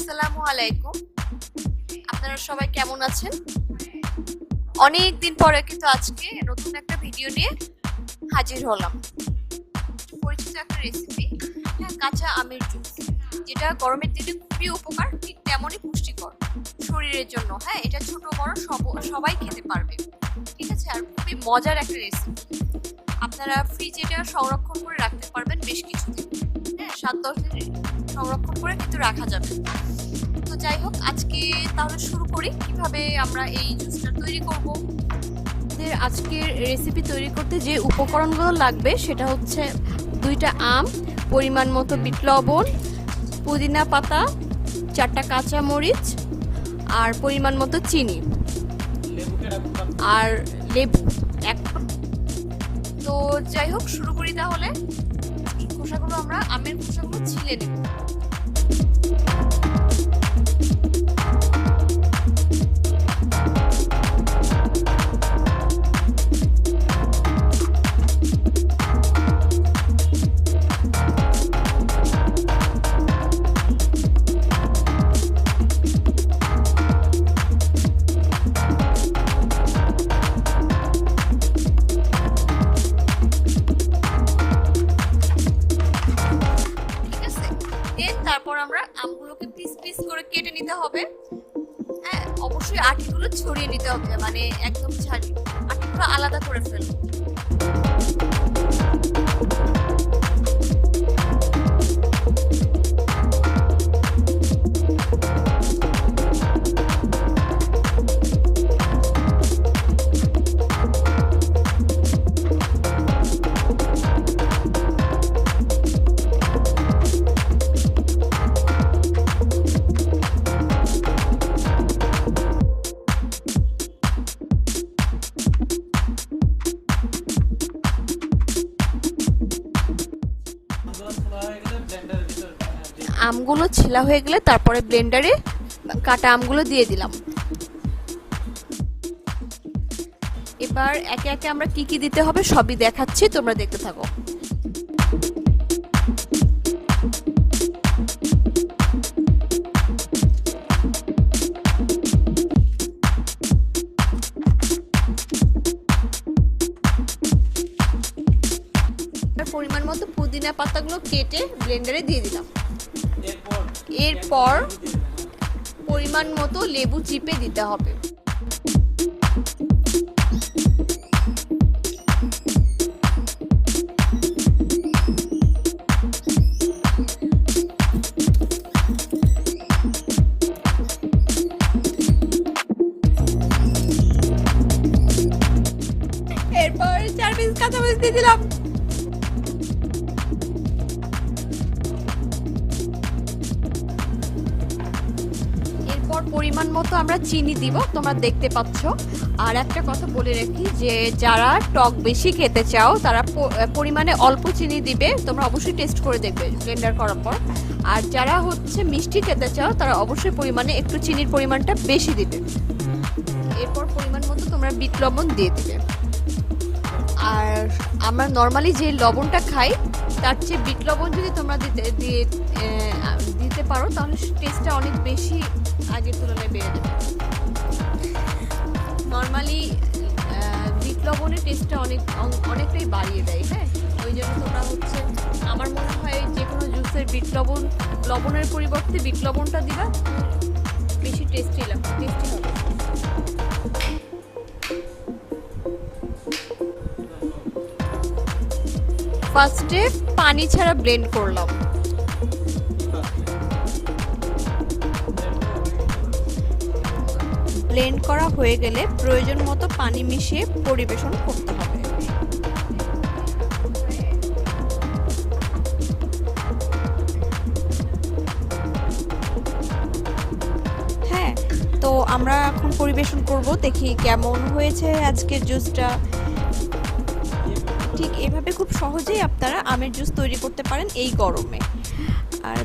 আসসালামু আলাইকুম। আপনারা সবাই কেমন আছেন? অনেক দিন পরে কিন্তু আজকে নতুন একটা ভিডিও নিয়ে হাজির হলাম। পরিচিত একটা রেসিপি হ্যাঁ কাঁচা আমের জুস যেটা গরমের দিনে খুবই উপকার, ঠিক তেমনই পুষ্টিকর। শরীরের জন্য হ্যাঁ এটা ছোট বড় সব, সবাই খেতে পারবে। ঠিক আছে, আর খুবই মজার একটা রেসিপি আপনারা ফ্রিজে এটা সংরক্ষণ করে রাখতে পারবেন বেশ কিছুদিন। হ্যাঁ সাত দশ দিন। সংরক্ষণ করে কিন্তু রাখা যাবে। তো যাই হোক, আজকে তাহলে শুরু করি। কীভাবে আমরা এই জুসটা তৈরি করব? আমাদের আজকের রেসিপি তৈরি করতে যে উপকরণগুলো লাগবে, সেটা হচ্ছে দুইটা আম, পরিমাণ মতো বিট লবণ, পুদিনা পাতা, চারটা কাঁচা মরিচ, আর পরিমাণ মতো চিনি। আর লেবু, এক তো যাই হোক, শুরু করি তাহলে। খোসাগুলো আমরা আমের খোসাগুলো ছিলে নেব। তারপর আমরা আমগুলোকে পিস পিস করে কেটে নিতে হবে। হ্যাঁ অবশ্যই আটিগুলো ছড়িয়ে নিতে হবে মানে একদম ছাড়ি আটিগুলো আলাদা করে ফেলব। আমগুলো ছিলা হয়ে গেলে তারপরে ব্লেন্ডারে কাটা আমগুলো দিয়ে দিলাম। এবার একে একে আমরা কি কি দিতে হবে সবই দেখাচ্ছি, তোমরা দেখতে থাকো। পরিমাণ মতো পুদিনা পাতাগুলো কেটে ব্লেন্ডারে দিয়ে দিলাম। এরপর পরিমাণ মতো লেবু চিপে দিতে হবে। এরপর চার পিস কাঁচামরিচ দিয়ে দিলাম। এরপর পরিমাণ মতো আমরা চিনি দিব, তোমরা দেখতে পাচ্ছ। আর একটা কথা বলে রাখি যে, যারা টক বেশি খেতে চাও, তারা পরিমাণে অল্প চিনি দিবে, তোমরা অবশ্যই টেস্ট করে দেখবে ব্লেন্ডার করার পর। আর যারা হচ্ছে মিষ্টি খেতে চাও, তারা অবশ্যই পরিমাণে একটু চিনির পরিমাণটা বেশি দিবে। এরপর পরিমাণ মতো তোমরা বিট লবণ দিয়ে দিবে। আর আমরা নর্মালি যে লবণটা খাই, তার চেয়ে বিট লবণ যদি তোমরা দিতে, দিয়ে দিতে পারো, তাহলে টেস্টটা অনেক বেশি আগের তুলনায় বেড়ে যাবে নর্মালি বিট লবণের টেস্টটা অনেক, অন- অনেকটাই বাড়িয়ে দেয় হ্যাঁ? ওই জন্য তোমরা হচ্ছে, আমার মনে হয় যে কোনো জুসের বিট লবণ লবণের পরিবর্তে বিট লবণটা দিবা, বেশি টেস্টি লাগবে টেস্টি হবে। ফার্স্টে পানি ছাড়া ব্লেন্ড করলাম। ব্লেন্ড করা হয়ে গেলে প্রয়োজন মতো পানি মিশিয়ে পরিবেশন করতে হবে। হ্যাঁ তো আমরা এখন পরিবেশন করব। দেখি কেমন হয়েছে আজকের জুসটা। ঠিক এভাবে খুব সহজেই আপনারা আমের জুস তৈরি করতে পারেন এই গরমে। আর